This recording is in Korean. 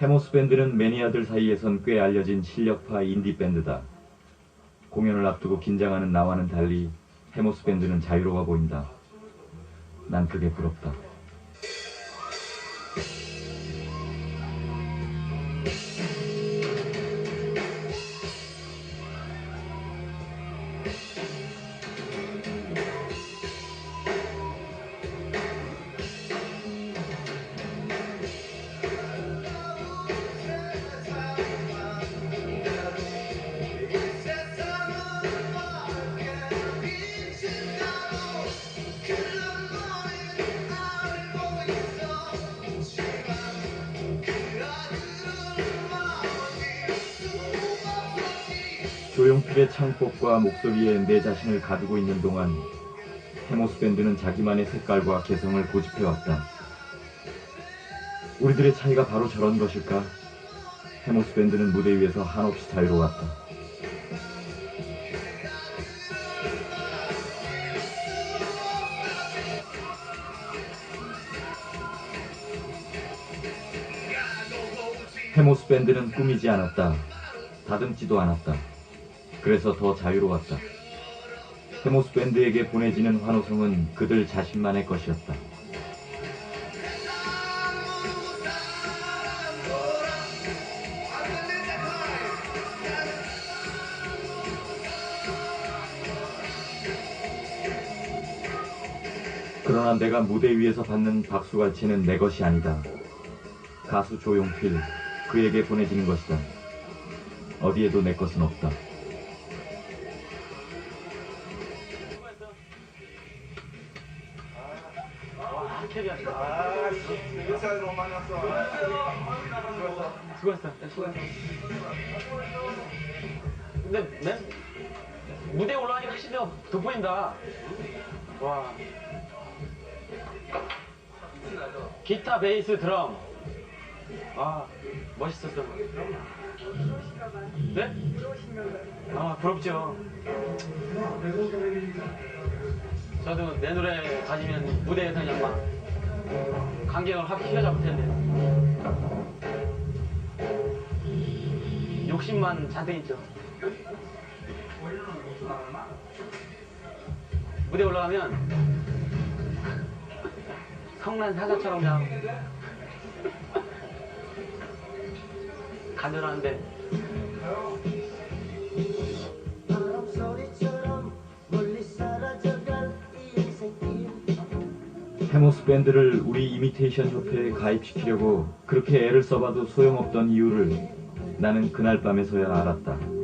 해모스 밴드는 매니아들 사이에선 꽤 알려진 실력파 인디 밴드다. 공연을 앞두고 긴장하는 나와는 달리 해모스 밴드는 자유로워 보인다. 난 그게 부럽다. 조용필의 창법과 목소리에 내 자신을 가두고 있는 동안 해모스 밴드는 자기만의 색깔과 개성을 고집해왔다. 우리들의 차이가 바로 저런 것일까? 해모스 밴드는 무대 위에서 한없이 자유로웠다. 해모스 밴드는 꾸미지 않았다. 다듬지도 않았다. 그래서 더 자유로웠다. 해모스 밴드에게 보내지는 환호성은 그들 자신만의 것이었다. 그러나 내가 무대 위에서 받는 박수갈채는 내 것이 아니다. 가수 조용필, 그에게 보내지는 것이다. 어디에도 내 것은 없다. 인사를 너무 많이 왔어. 수고했어. 수고했어. 근데 맨 무대 올라가니까 확실히 더 돋보인다. 와. 기타, 베이스, 드럼. 아, 멋있었어. 네? 아, 부럽죠. 저도 내 노래 가지면 무대에서 그냥 막 간격을 확 휘어잡을 텐데. 욕심만 잔뜩 있죠. 무대 올라가면 성난 사자처럼 그냥 간절한데 해모스 밴드를 우리 이미테이션 협회에 가입시키려고 그렇게 애를 써봐도 소용없던 이유를 나는 그날 밤에서야 알았다.